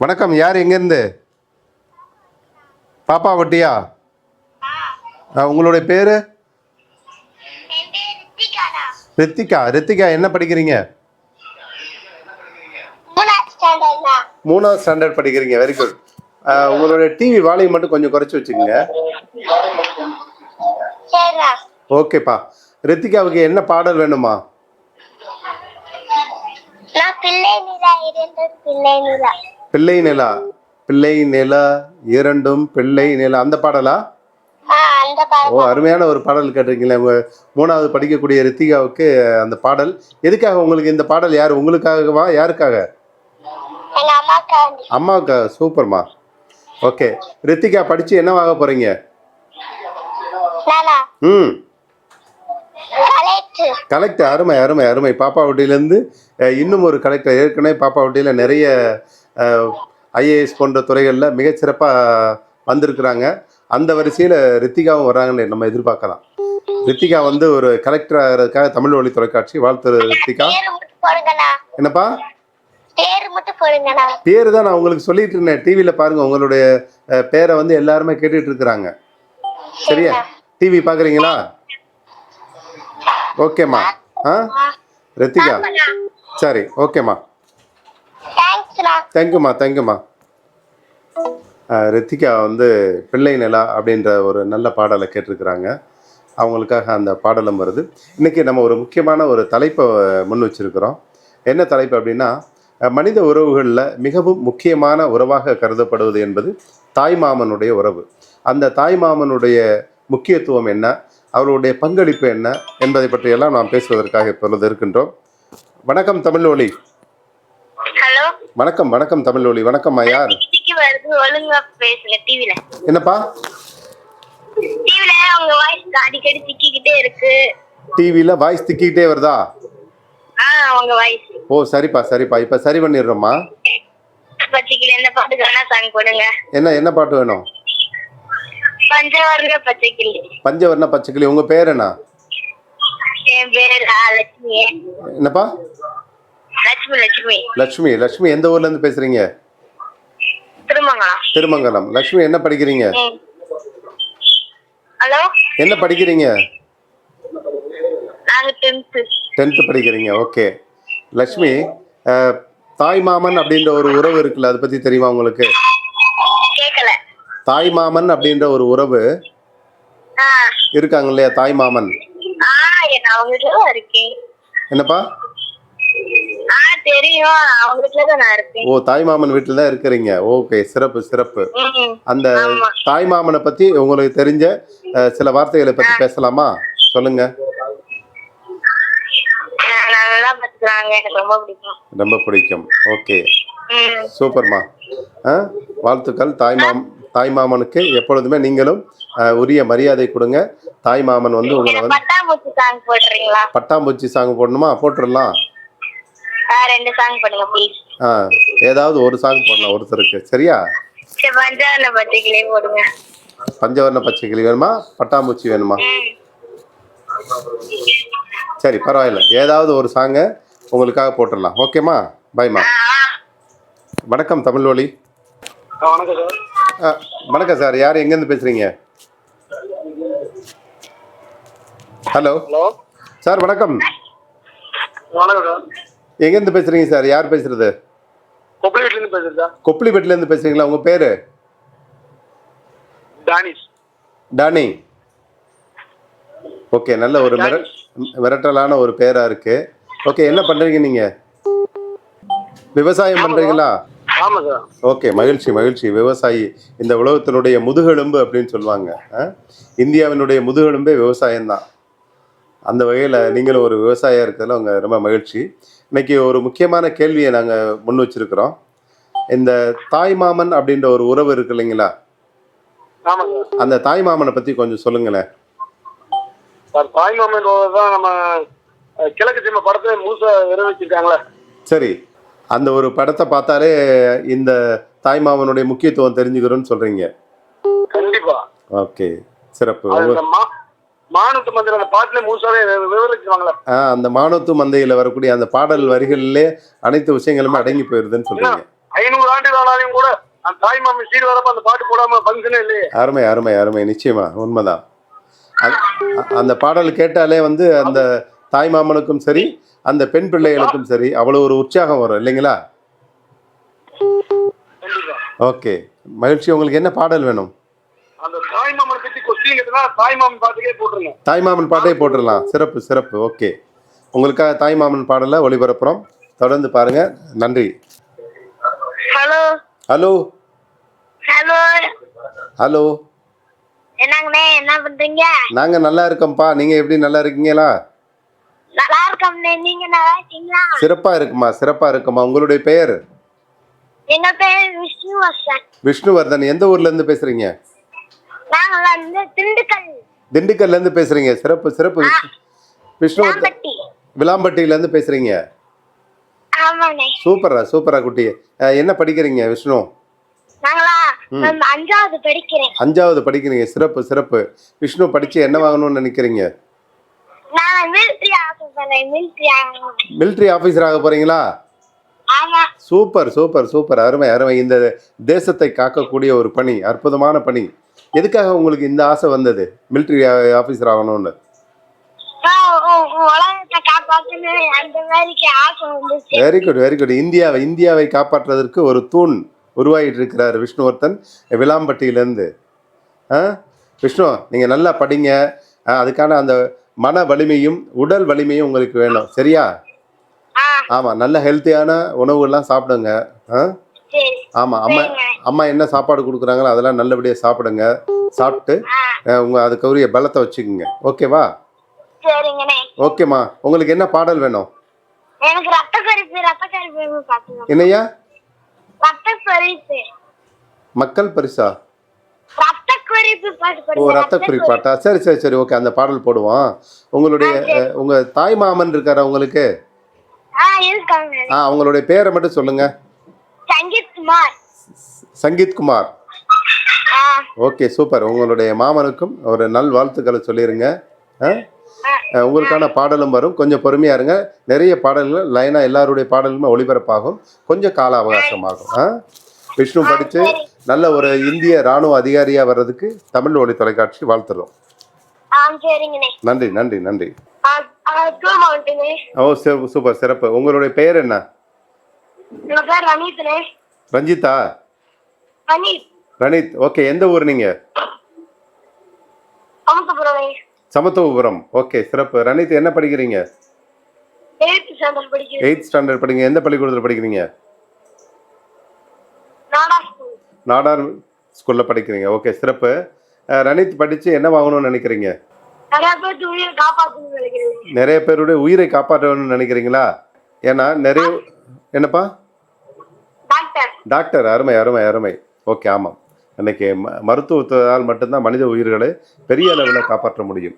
வணக்கம் யார் எங்கேருந்து? பாப்பா வட்டியா? உங்களுடைய பேர்? ரித்திகா. ரித்திகா என்ன படிக்கிறீங்க? மூணாவது ஸ்டாண்டர்ட் படிக்கிறீங்க. வெரி குட் உங்களுடைய டிவி வால்யூம் மட்டும் கொஞ்சம் குறைச்சி வச்சுக்கோங்க. ஓகேப்பா. ரித்திகாவுக்கு என்ன பாடல் வேணுமா? நான் பிள்ளை நிலா இருந்தது பிள்ளை நிலா. பிள்ளை நிலா பிள்ளை நிலா இரண்டும் பிள்ளை நிலா. அந்த பாடலா? ஓ அருமையான ஒரு பாடல் கேட்டிருக்கீங்களே. உங்க மூணாவது படிக்கக்கூடிய ரித்திகாவுக்கு அந்த பாடல். எதுக்காக உங்களுக்கு இந்த பாடல்? யார் உங்களுக்காகவா? யாருக்காக? அம்மாவுக்காக சூப்பர்மா. ஓகே. ரித்திகா படிச்சு என்னவாக போறீங்க? ம். கலெக்டர். அருமை அருமை அருமை. பாப்பாவட்டியிலேருந்து இன்னும் ஒரு கலெக்டர். ஏற்கனவே பாப்பாவட்டியில் நிறைய ஐஏஎஸ் போன்ற துறைகளில் மிகச்சிறப்பாக வந்திருக்கிறாங்க. அந்த வரிசையில் ரித்திகாவும் வர்றாங்கன்னு நம்ம எதிர்பார்க்கலாம். ரித்திகா வந்து ஒரு கலெக்டர் ஆகிறதுக்காக தமிழ் வழி தொலைக்காட்சி வாழ்த்து ரித்திகா. என்னப்பா? பேரு தான் நான் உங்களுக்கு சொல்லிட்டு இருந்தேன். டிவியில் பாருங்க உங்களுடைய பேரை வந்து எல்லாருமே கேட்டுட்டு இருக்கிறாங்க. சரியா? டிவி பார்க்குறீங்களா ஓகேம்மா. ஆ? ரித்திகா. சரி ஓகேம்மா. தேங்க்ஸ்ண்ணா தேங்க்யூமா தேங்க்யூமா ரித்திகா வந்து பிள்ளை நிலா அப்படின்ற ஒரு நல்ல பாடலை கேட்டிருக்கிறாங்க. அவங்களுக்காக அந்த பாடலும் வருது. இன்றைக்கி நம்ம ஒரு முக்கியமான ஒரு தலைப்பை முன் வச்சிருக்கிறோம். என்ன தலைப்பு அப்படின்னா மனித உறவுகளில் மிகவும் முக்கியமான உறவாக கருதப்படுவது என்பது தாய்மாமனுடைய உறவு. அந்த தாய்மாமனுடைய முக்கியத்துவம் என்ன? அவருடைய பங்களிப்பு என்ன? என்பதை பற்றியெல்லாம் நாம் பேசுவதற்காக இப்பொழுது இருக்கின்றோம். வணக்கம் தமிழ் ஒளி. வணக்கம் வணக்கம் தமிழ் ஒளி. வணக்கம்மா யார் டிவிக்கு வருது ஒழுங்கா பேசுங்க டிவில. என்னப்பா? டிவில அவங்க வாய்ஸ் அடிக்கடி சிக்கிக்கிட்டே இருக்கு. டிவியில் வாய்ஸ் திக்கிக்கிட்டே வருதா? அவங்க வாய்ஸ் ஓ சரிப்பா சரிப்பா. இப்போ சரி பண்ணிடுறோம்மா. பச்சைக்கிளி எந்த பாட்டுக்கு வேணா சாங் போடுங்க. என்ன என்ன பாட்டு வேணும்? பஞ்சவர்ண பச்சைக்கிளி பஞ்சவர்ண பச்சைக்கிளி உங்கள் பேர் என்ன? என் பேர் என்னப்பா? லட்சுமி லட்சுமி. எந்த ஊர்லேருந்து பேசுகிறீங்க திருமங்கலம். திருமங்கலம். லக்ஷ்மி என்ன படிக்கிறீங்க? ஹலோ? என்ன படிக்கிறீங்க? டென்த்து படிக்கிறீங்க. ஓகே அஹ், தாய் மாமன் அப்படின்ற ஒரு உறவு இருக்குல்ல அதை பற்றி தெரியுமா உங்களுக்கு? தாய் மாமன் அப்படின்ற ஒரு உறவு இருக்காங்க இல்லையா தாய் மாமன்? என்னப்பா ஆ தெரியும் அவங்க வீட்டுல தான் நான் இருக்கேன் ஓ தாய் மாமன் வீட்டில் தான் இருக்கிறீங்க. ஓகே சிறப்பு சிறப்பு. அந்த. தாய் மாமனை பத்தி உங்களுக்கு தெரிஞ்ச சில வார்த்தைகளை பத்தி பேசலாமா? சொல்லுங்க. ரொம்ப பிடிக்கும். ஓகே. சூப்பர்மா. வாழ்த்துக்கள். தாய் மாம் தாய் மாமனுக்கு எப்பொழுதுமே நீங்களும் உரிய மரியாதை கொடுங்க. தாய் மாமன் வந்து உங்களை வந்து பட்டாம்பூச்சி சாங் போடுறீங்களா? பட்டாம்பூச்சி சாங் போடணுமா? போட்டுடலாம். ரெண்டு சாங் போடுங்க ப்ளீஸ் ஆ ஏதாவது ஒரு சாங் போடலாம் ஒருத்தருக்கு. சரியா? சரி பஞ்சாவரண பச்சைக்கிளே போடுங்க. பஞ்சவர்ண பச்சை கிளி வேணுமா? பட்டாம்பூச்சி வேணுமா? சரி பரவாயில்ல. ஏதாவது ஒரு சாங்கை உங்களுக்காக போட்டுடலாம். ஓகேம்மா பாய்மா வணக்கம் தமிழ் ஒளி ஆ, வணக்கம் சார். ஆ, வணக்கம் சார். யார் எங்கேருந்து பேசுறீங்க? ஹலோ. ஹலோ. சார் வணக்கம். வணக்கம் சார். எங்கேருந்து பேசுறீங்க சார்? யார் பேசுறது? கொப்பளி வீட்டிலேருந்து பேசுகிறேன் சார். கொப்பளிப்பேட்டிலேருந்து பேசுறீங்களா? உங்கள் பேர்? டானிஷ். டானி. ஓகே நல்ல ஒரு மிர மிரட்டலான ஒரு பேரா இருக்கு. ஓகே என்ன பண்றீங்க நீங்க? விவசாயம் பண்றீங்களா? ஓகே மகிழ்ச்சி மகிழ்ச்சி. விவசாயி இந்த உலகத்தினுடைய முதுகெலும்பு அப்படின்னு சொல்லுவாங்க? இந்தியாவினுடைய முதுகெலும்பே விவசாயம்தான். அந்த வகையில் நீங்களும் ஒரு விவசாயியாக இருக்கிறதுல உங்க ரொம்ப மகிழ்ச்சி. இன்னைக்கு ஒரு முக்கியமான கேள்வியை நாங்கள் முன் வச்சிருக்கிறோம். இந்த தாய் மாமன் அப்படின்ற ஒரு உறவு இருக்கு இல்லைங்களா? அந்த தாய் மாமனை பற்றி கொஞ்சம் சொல்லுங்களேன். சார் தாய்மாமன் தான் நம்ம கிழக்கு சீமை படத்தை முழுசாக நிறைவேற்றிருக்காங்களே சரி. அந்த ஒரு படத்தை பார்த்தாலே இந்த தாய் மாமனுடைய முக்கியத்துவம் தெரிஞ்சுக்கிறோன்னு சொல்றீங்க. கண்டிப்பா. ஓகே. சிறப்பு. அது உங்க- இந்த மா மானுட்டு மந்திர அந்த பாட்டிலே முழுசாவே விவரிச்சிருவாங்களே ஆ, அந்த மானத்து மந்தையில் வரக்கூடிய அந்த பாடல் வரிகளிலே அனைத்து விஷயங்களுமே அடங்கி போயிருதுன்னு சொல்றீங்க. ஐநூறு ஆண்டுகள் ஆனாலும் கூட அந்த தாய் மாமன் சீர் வரப்ப அந்த பாட்டு போடாம ஃபங்க்ஷனே இல்லையே. அருமை அருமை அருமை. நிச்சயமா உண்மைதான். அந்த- பாடல் கேட்டாலே வந்து அந்த தாய் மாமனுக்கும் சரி அந்த பெண் பிள்ளைகளுக்கும் சரி அவ்வளோ ஒரு உற்சாகம் வரும் இல்லைங்களா? ஓகே. மகிழ்ச்சி. உங்களுக்கு என்ன பாடல் வேணும் அந்த தாய் மாமனை பத்தி கொஸ்டின் கேட்டா தாய் மாமன் பாட்டுக்கே போட்டுருங்க. தாய் மாமன் பாட்டே போட்டுடலாம் சிறப்பு சிறப்பு. ஓகே. உங்களுக்காக தாய் மாமன் பாடலை ஒளிபரப்புறோம். தொடர்ந்து பாருங்க. நன்றி. ஹலோ. ஹலோ. ஹலோ. ஹலோ. என்னங்கண்ணே என்ன பண்றீங்க? நாங்கள் நல்லா இருக்கோம்ப்பா. நீங்கள் எப்படி நல்லா இருக்கீங்களா? நல்லா இருக்கோம்ண்ணே. நீங்க நல்லா இருக்கீங்களா? சிறப்பாக இருக்குமா? சிறப்பாக இருக்குமா? உங்களுடைய பெயர்? எங்க பேர் விஷ்ணுவர்ஷன் விஷ்ணுவர்தன். எந்த ஊர்லேருந்து பேசுகிறீங்க நாங்க வந்து திண்டுக்கல். திண்டுக்கல்லேருந்து பேசுகிறீங்க சிறப்பு சிறப்பு. விஷ்ணு விளாம்பட்டியிலேருந்து பேசுகிறீங்க ஆமாண்ணே சூப்பரா சூப்பரா குட்டி. என்ன படிக்கிறீங்க விஷ்ணு? அஞ்சாவது படிக்கிறேன். அஞ்சாவது படிக்கிறீங்க. சிறப்பு சிறப்பு. விஷ்ணு படித்து என்ன வாங்கணும்னு நினைக்கிறீங்க? நான் மிலிட்ரி ஆஃபீஸர் ஆக போகிறீங்களா ஆமா. Super super super. அருமை அருமை. இந்த தேசத்தை காக்கக்கூடிய ஒரு பணி அற்புதமான பணி. எதுக்காக உங்களுக்கு இந்த ஆசை வந்தது? மிலிட்ரி ஆஃபீஸர் ஆகணும்னு. வெரி குட் வெரி குட் இந்தியாவை இந்தியாவை காப்பாற்றுவதற்கு ஒரு தூண் உருவாகிட்டு இருக்கிறார் விஷ்ணுவர்த்தன் விளாம்பட்டியிலேருந்து. ஆ விஷ்ணு நீங்கள் நல்லா படிங்க. அதுக்கான அந்த மன வலிமையும் உடல் வலிமையும் உங்களுக்கு வேணும். சரியா? ஆமாம் நல்ல ஹெல்த்தியான உணவுகள்லாம் சாப்பிடுங்க. ஆ? ஆமாம் அம்மா அம்மா என்ன சாப்பாடு கொடுக்குறாங்களோ அதெல்லாம் நல்லபடியாக சாப்பிடுங்க. சாப்பிட்டு உங்கள் அதுக்குரிய பலத்தை வச்சுக்கோங்க. ஓகேவா? ஓகேம்மா. உங்களுக்கு என்ன பாடல் வேணும்? என்னையா மக்கள் பரிசா? ஓ ரத்த குறிப்பாட்டா சரி சரி சரி. ஓகே அந்த பாடல் போடுவோம். உங்களுடைய உங்க தாய் மாமன் இருக்காரா உங்களுக்கு? ஆ அவங்களுடைய பேரை மட்டும் சொல்லுங்க. சங்கீத் குமார். சங்கீத் குமார். Okay super. உங்களுடைய மாமனுக்கும் ஒரு நல் வாழ்த்துக்களை சொல்லிடுங்க உங்களுக்கான பாடலும் வரும். கொஞ்சம் பொறுமையா இருங்க. நிறைய பாடல்கள் லைனா எல்லாருடைய பாடலுமே ஒளிபரப்பாகும். கொஞ்சம் கால அவகாசம் ஆகும் ஆ? விஷ்ணு படிச்சு நல்ல ஒரு இந்திய ராணுவ அதிகாரியா வர்றதுக்கு தமிழ் ஒளி தொலைக்காட்சி வாழ்த்துறோம். நன்றி நன்றி நன்றி. ஓ சூப்பர் சிறப்பு. உங்களுடைய பெயர் என்ன? ரஞ்சிதா ரணித் ரணித் ஓகே எந்த ஊர் நீங்க? சமத்துவபுரம். ஓகே சிறப்பு. ரணித் என்ன படிக்கிறீங்க? எயித் ஸ்டாண்டர்ட் படிக்கிறீங்க எந்த பள்ளிக்கூடத்தில் படிக்கிறீங்க? நாடார் ஸ்கூலில் படிக்கிறீங்க. ஓகே சிறப்பு. ரணித் படித்து என்ன வாங்கணும்னு நினைக்கிறீங்க? நிறைய பேருடைய உயிரை காப்பாற்றணும்னு நினைக்கிறீங்களா? ஏன்னா நிறைய என்னப்பா? டாக்டர். அருமை அருமை அருமை. ஓகே ஆமாம். இன்னைக்கு ம மருத்துவத்தால் மட்டும்தான் மனித உயிர்களை பெரிய அளவில் காப்பாற்ற முடியும்?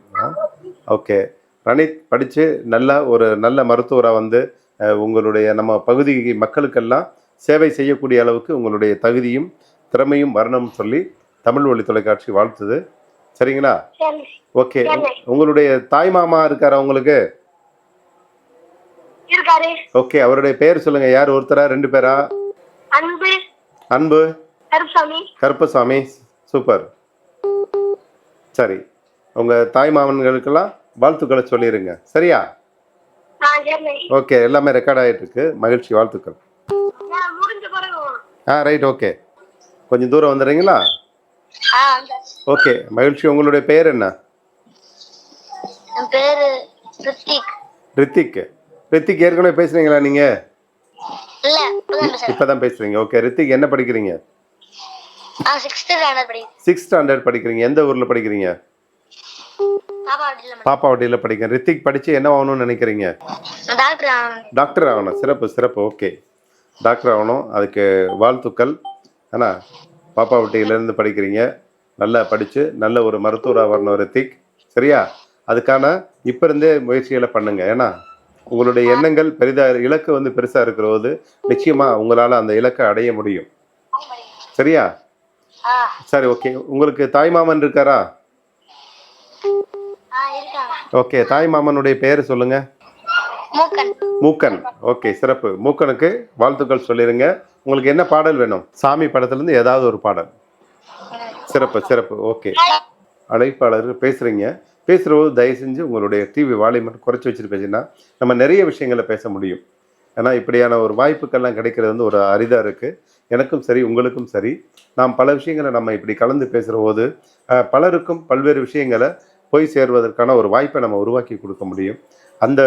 ஓகே. ரணித் படித்து நல்ல ஒரு நல்ல மருத்துவராக வந்து உங்களுடைய நம்ம பகுதி மக்களுக்கெல்லாம் சேவை செய்யக்கூடிய அளவுக்கு உங்களுடைய தகுதியும் திறமையும் வரணும்னு சொல்லி தமிழ் ஒளி தொலைக்காட்சி வாழ்த்துது. சரிங்களா? சரி ஓகே உங்களுடைய தாய் மாமா இருக்காரா உங்களுக்கு? ஓகே அவருடைய பெயர் சொல்லுங்க. யார் ஒருத்தரா ரெண்டு பேரா? அன்பு. அன்பு. கருப்பசாமி. சூப்பர். சரி உங்க தாய் மாமன்களுக்கெல்லாம் வாழ்த்துக்களை சொல்லிடுங்க சரியா? ஓகே எல்லாமே ரெக்கார்ட் ஆகிட்டு இருக்கு மகிழ்ச்சி வாழ்த்துக்கள். ஆ ரைட் ஓகே கொஞ்சம் தூரம் வந்துடுறீங்களா? ஓகே மகிழ்ச்சி. உங்களுடைய பெயர் என்ன? ரித்திக். ரித்திக். ஏற்கனவே பேசுறீங்களா நீங்க? இப்பதான் பேசுறீங்க. ஓகே ரித்திக் என்ன படிக்கிறீங்க? சிக்ஸ்த் ஸ்டாண்டர்ட் படிக்கிறீங்க. எந்த ஊர்ல படிக்கிறீங்க? பாப்பாவட்டியில் படிக்கிறேன். ரித்திக் படிச்சு என்ன ஆகணும்னு நினைக்கிறீங்க? டாக்டர் ஆகணும். சிறப்பு சிறப்பு. ஓகே. டாக்டர் ஆகணும். அதுக்கு வாழ்த்துக்கள். ஏன்னா பாப்பாவட்டியிலேருந்து படிக்கிறீங்க. நல்லா படித்து நல்ல ஒரு மருத்துவராக வரணும் ரித்திக். சரியா? அதுக்கான இப்போ இருந்தே முயற்சிகளை பண்ணுங்க. ஏன்னா உங்களுடைய எண்ணங்கள் பெரிதாக இலக்கு வந்து பெருசாக இருக்கிற போது நிச்சயமாக உங்களால் அந்த இலக்கை அடைய முடியும். சரியா? சரி ஓகே உங்களுக்கு தாய் மாமன் இருக்காரா? ஓகே தாய் மாமனுடைய பெயர் சொல்லுங்கள் மூக்கன். ஓகே சிறப்பு. மூக்கனுக்கு வாழ்த்துக்கள் சொல்லிடுங்க உங்களுக்கு என்ன பாடல் வேணும்? சாமி படத்துலேருந்து ஏதாவது ஒரு பாடல். சிறப்பு சிறப்பு. ஓகே அழைப்பாளர் பேசுகிறீங்க பேசுகிறபோது தயவு செஞ்சு உங்களுடைய டிவி வால்யூம் மட்டும் குறைச்சி வச்சுட்டு பேசினா நம்ம நிறைய விஷயங்களை பேச முடியும். ஏன்னா இப்படியான ஒரு வாய்ப்புக்கெல்லாம் கிடைக்கிறது வந்து ஒரு அரிதாக இருக்குது எனக்கும் சரி உங்களுக்கும் சரி. நாம் பல விஷயங்களை நம்ம இப்படி கலந்து பேசுகிற போது பலருக்கும் பல்வேறு விஷயங்களை போய் சேர்வதற்கான ஒரு வாய்ப்பை நம்ம உருவாக்கி கொடுக்க முடியும். அந்த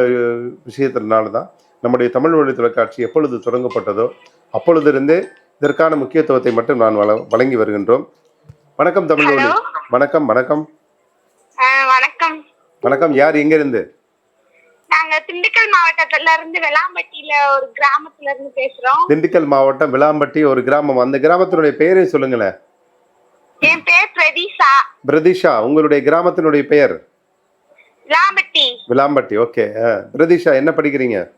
விஷயத்தினால தான் நம்முடைய தமிழ் மொழி தொலைக்காட்சி எப்பொழுது தொடங்கப்பட்டதோ அப்பொழுதிருந்தே இதற்கான முக்கியத்துவத்தை மட்டும் நான் வழ வழங்கி வருகின்றோம். வணக்கம் தமிழ் மொழி. வணக்கம் வணக்கம். வணக்கம். யார் எங்கிருந்து நாங்க திண்டுக்கல் மாவட்டத்துல இருந்து வெளாம்பட்டியில ஒரு கிராமத்துல இருந்து பேசுறோம். திண்டுக்கல் மாவட்டம் விளாம்பட்டி ஒரு கிராமம். அந்த கிராமத்தினுடைய பெயரை சொல்லுங்களேன். என் பேர் பிரதீஷா. பிரதிஷா உங்களுடைய கிராமத்தினுடைய பெயர்? விளாம்பட்டி. விளாம்பட்டி ஓகே. பிரதிஷா என்ன படிக்கிறீங்க?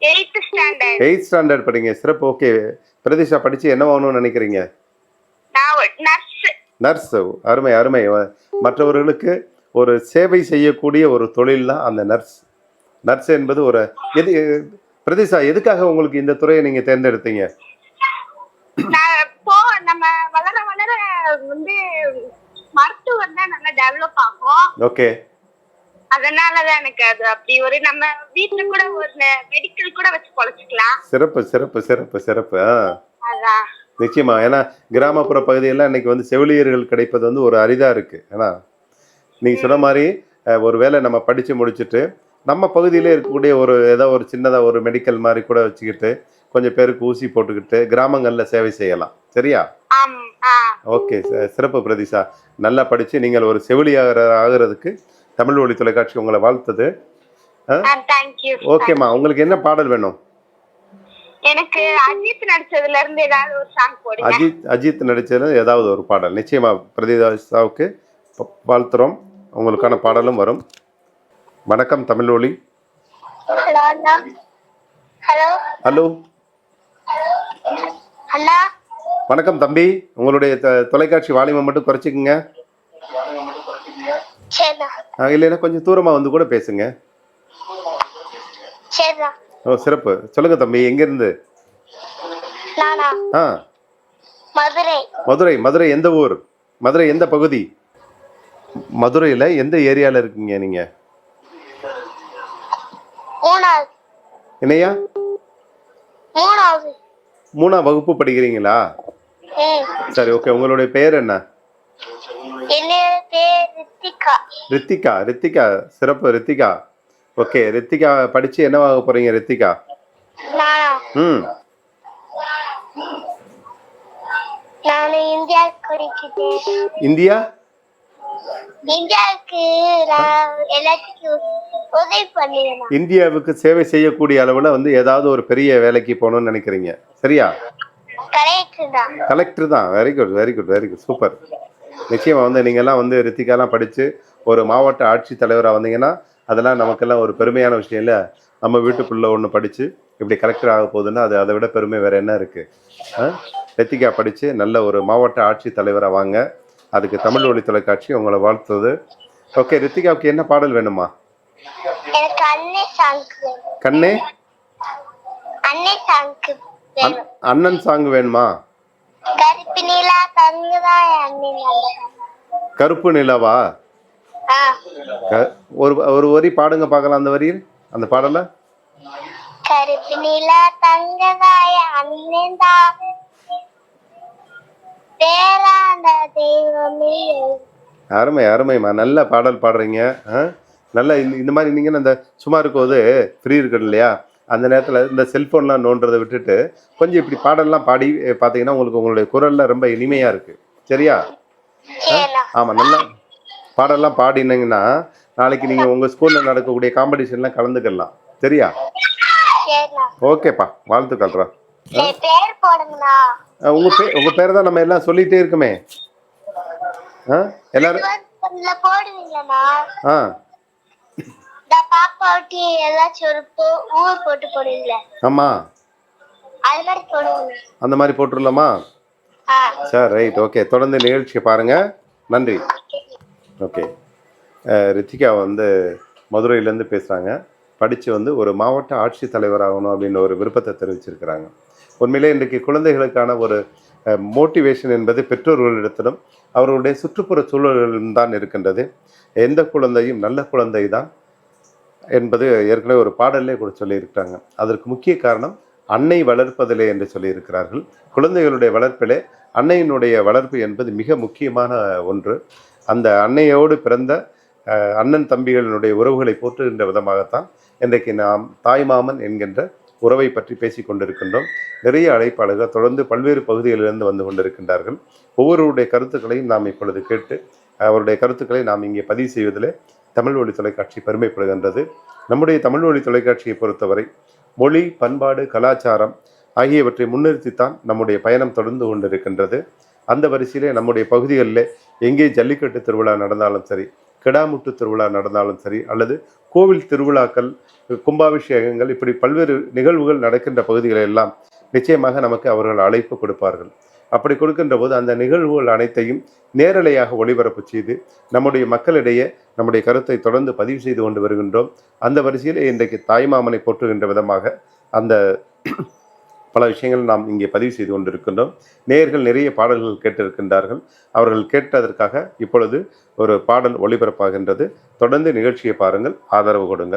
Eighth standard. எயித் ஸ்டாண்டர்ட் படிங்க சிறப்பு. ஓகே. பிரதிஷா படிச்சு என்ன ஆகணும்னு நினைக்கிறீங்க? நான் நர்ஸ். நர்ஸ். அருமை அருமை. மற்றவர்களுக்கு ஒரு சேவை செய்யக்கூடிய ஒரு தொழில் தான் அந்த நர்ஸ். நர்ஸ் என்பது ஒரு எது பிரதிஷா எதுக்காக உங்களுக்கு இந்த துறையை நீங்க தேர்ந்தெடுத்தீங்க? நம்ம வளர வளர வந்து மருத்துவம் தான் நல்லா டெவலப் ஆகும். ஓகே. அதனாலதான் எனக்கு அது அப்படி ஒரு நம்ம வீட்டுல கூட ஒரு மெடிக்கல் கூட வச்சு பொழைச்சுக்கலாம். சிறப்பு சிறப்பு சிறப்பு சிறப்பு அதான் நிச்சயமா ஏன்னா கிராமப்புற பகுதியெல்லாம் இன்னைக்கு வந்து செவிலியர்கள் கிடைப்பது வந்து ஒரு அரிதா இருக்கு ஏன்னா நீங்க சொன்ன மாதிரி ஒரு வேளை நம்ம படிச்சு முடிச்சுட்டு நம்ம பகுதியிலே இருக்கக்கூடிய ஒரு ஏதோ ஒரு சின்னதா ஒரு மெடிக்கல் மாதிரி கூட வச்சுக்கிட்டு கொஞ்சம் பேருக்கு ஊசி போட்டுக்கிட்டு கிராமங்கள்ல சேவை செய்யலாம். சரியா? ஓகே சிறப்பு பிரதிஷா நல்லா படிச்சு நீங்கள் ஒரு செவிலியாகிற ஆகிறதுக்கு தமிழ் ஒளி தொலைக்காட்சி உங்களை வாழ்த்துது. ஓகேம்மா உங்களுக்கு என்ன பாடல் வேணும்? எனக்கு அஜித் நடிச்சதுல இருந்து ஏதாவது ஒரு சாங் போடுங்க. அஜித் அஜித் நடிச்சதுல ஏதாவது ஒரு பாடல். நிச்சயமா பிரதிதாசாவுக்கு ப- வாழ்த்துறோம். உங்களுக்கான பாடலும் வரும். வணக்கம் தமிழ் ஒளி ஹலோ வணக்கம் தம்பி. உங்களுடைய தொலைக்காட்சி வால்யூமை மட்டும் குறைச்சிக்கங்க. இல்லைன்னா கொஞ்சம் தூரமாக வந்து கூட பேசுங்க. ஓ சிறப்பு. சொல்லுங்க தம்பி. எங்கேருந்து? ஆ. மதுரை. மதுரை. மதுரை எந்த ஊர்? மதுரை எந்த பகுதி? மதுரையில் எந்த ஏரியாவில் இருக்கீங்க நீங்கள் மூணாவது. என்னையா மூணாவது. மூணாம் வகுப்பு படிக்கிறீங்களா? சரி ஓகே. உங்களுடைய பெயர் என்ன? ரித்திகா. ரித்திகா சிறப்பு ரித்திகா. ஓகே ரித்திகா படிச்சு என்னவாக போறீங்க ரித்திகா? நானா? ம். இந்தியா? இந்தியாவுக்கு சேவை செய்யக்கூடிய அளவில் வந்து ஏதாவது ஒரு பெரிய வேலைக்கு போகணும்னு நினைக்கிறீங்க. சரியா? கலெக்டர் தான். Very good very good very good super நிச்சயமாக வந்து நீங்கள்லாம் வந்து ரித்திகாலாம் படித்து ஒரு மாவட்ட ஆட்சித் தலைவராக வந்தீங்கன்னா அதெல்லாம் நமக்கெல்லாம் ஒரு பெருமையான விஷயம் இல்லை? நம்ம வீட்டுக்குள்ளே ஒன்று படித்து இப்படி கலெக்டர் ஆக போகுதுன்னா அது அதை விட பெருமை வேறு என்ன இருக்குது ரித்திகா படித்து நல்ல ஒரு மாவட்ட ஆட்சித் தலைவராக வாங்க. அதுக்கு தமிழ் ஒளி தொலைக்காட்சி உங்களை வாழ்த்துது. ஓகே ரித்திகாவுக்கு என்ன பாடல் வேணுமா? கண்ணே? அண்ணன் சாங் வேணுமா? கருப்பு நிலவா? ஒரு ஒரு வரி பாடுங்க பார்க்கலாம் அந்த வரியில் அந்த பாடலை. கருப்பு நீலா தங்கதாய தெய்வமே அருமை அருமைம்மா. நல்ல பாடல் பாடுறீங்க? நல்ல இந்த மாதிரி நீங்கள் அந்த சும்மா இருக்கும்போது ஃப்ரீ இருக்குது இல்லையா? அந்த நேரத்தில் இந்த செல்ஃபோன்லாம் நோண்டுறதை விட்டுட்டு கொஞ்சம் இப்படி பாடல்லாம் பாடி பார்த்தீங்கன்னா உங்களுக்கு உங்களுடைய குரலில் ரொம்ப இனிமையாக இருக்குது சரியா? ஆமாம் நல்லா பாடல்லாம் பாடினீங்கன்னா நாளைக்கு நீங்கள் உங்கள் ஸ்கூலில் நடக்கக்கூடிய காம்படிஷன்லாம் கலந்துக்கலாம். சரியா? ஓகேப்பா. வாழ்த்துக்கள்றா பேர் போடுங்கண்ணா. உங்கள் பேர் உங்கள் பேரை தான் நம்ம எல்லாம் சொல்லிகிட்டே இருக்கமே. ஆ எல்லாரும் ஆ. பாப்பா ஒட்டி ஏதாச்சும் ஒரு பூ- ஊர் போட்டு போடுவீங்களே. ஆமாம் அது மாதிரி போடுவீங்க. அந்த மாதிரி போட்டுடலாமா சார் ரைட். ஓகே. தொடர்ந்து நிகழ்ச்சியை பாருங்கள் நன்றி. ஓகே. ரித்திகா வந்து மதுரையிலேருந்து பேசுகிறாங்க படித்து வந்து ஒரு மாவட்ட ஆட்சித் தலைவர் ஆகணும் அப்படின்னு ஒரு விருப்பத்தை தெரிவிச்சிருக்கிறாங்க. உண்மையிலே இன்றைக்கு குழந்தைகளுக்கான ஒரு மோட்டிவேஷன் என்பது பெற்றோர்களிடத்திலும் அவர்களுடைய சுற்றுப்புற சூழல்களிலும் தான் இருக்கின்றது. எந்த குழந்தையும் நல்ல குழந்தை தான் என்பது ஏற்கனவே ஒரு பாடலே கூட சொல்லியிருக்கிறாங்க. அதற்கு முக்கிய காரணம் அன்னை வளர்ப்பதிலே என்று சொல்லியிருக்கிறார்கள். குழந்தைகளுடைய வளர்ப்பிலே அன்னையினுடைய வளர்ப்பு என்பது மிக முக்கியமான ஒன்று. அந்த அன்னையோடு பிறந்த அண்ணன் தம்பிகளினுடைய உறவுகளை போற்றுகின்ற விதமாகத்தான் இன்றைக்கு நாம் தாய்மாமன் என்கின்ற உறவை பற்றி பேசிக் கொண்டிருக்கின்றோம். நிறைய அழைப்பாளர்கள் தொடர்ந்து பல்வேறு பகுதிகளிலிருந்து வந்து கொண்டிருக்கின்றார்கள். ஒவ்வொருவருடைய கருத்துக்களையும் நாம் இப்பொழுது கேட்டு அவருடைய கருத்துக்களை நாம் இங்கே பதிவு செய்வதிலே தமிழ் வழி தொலைக்காட்சி பெருமைப்படுகின்றது. நம்முடைய தமிழ் வழி தொலைக்காட்சியை பொறுத்தவரை மொழி பண்பாடு கலாச்சாரம் ஆகியவற்றை முன்னிறுத்தித்தான் நம்முடைய பயணம் தொடர்ந்து கொண்டிருக்கின்றது. அந்த வரிசையிலே நம்முடைய பகுதிகளில் எங்கே ஜல்லிக்கட்டு திருவிழா நடந்தாலும் சரி கிடாமுட்டு திருவிழா நடந்தாலும் சரி அல்லது கோவில் திருவிழாக்கள் கும்பாபிஷேகங்கள் இப்படி பல்வேறு நிகழ்வுகள் நடக்கின்ற பகுதிகளை எல்லாம் நிச்சயமாக நமக்கு அவர்கள் அழைப்பு கொடுப்பார்கள். அப்படி கொடுக்கின்ற போது அந்த நிகழ்வுகள் அனைத்தையும் நேரலையாக ஒளிபரப்பு செய்து நம்முடைய மக்களிடையே நம்முடைய கருத்தை தொடர்ந்து பதிவு செய்து கொண்டு வருகின்றோம். அந்த வரிசையில் இன்றைக்கு தாய்மாமனை போற்றுகின்ற விதமாக அந்த பல விஷயங்கள் நாம் இங்கே பதிவு செய்து கொண்டிருக்கின்றோம். நேயர்கள் நிறைய பாடல்கள் கேட்டிருக்கின்றார்கள். அவர்கள் கேட்டதற்காக இப்பொழுது ஒரு பாடல் ஒளிபரப்பாகின்றது. தொடர்ந்து நிகழ்ச்சியை பாருங்கள். ஆதரவு கொடுங்கள்.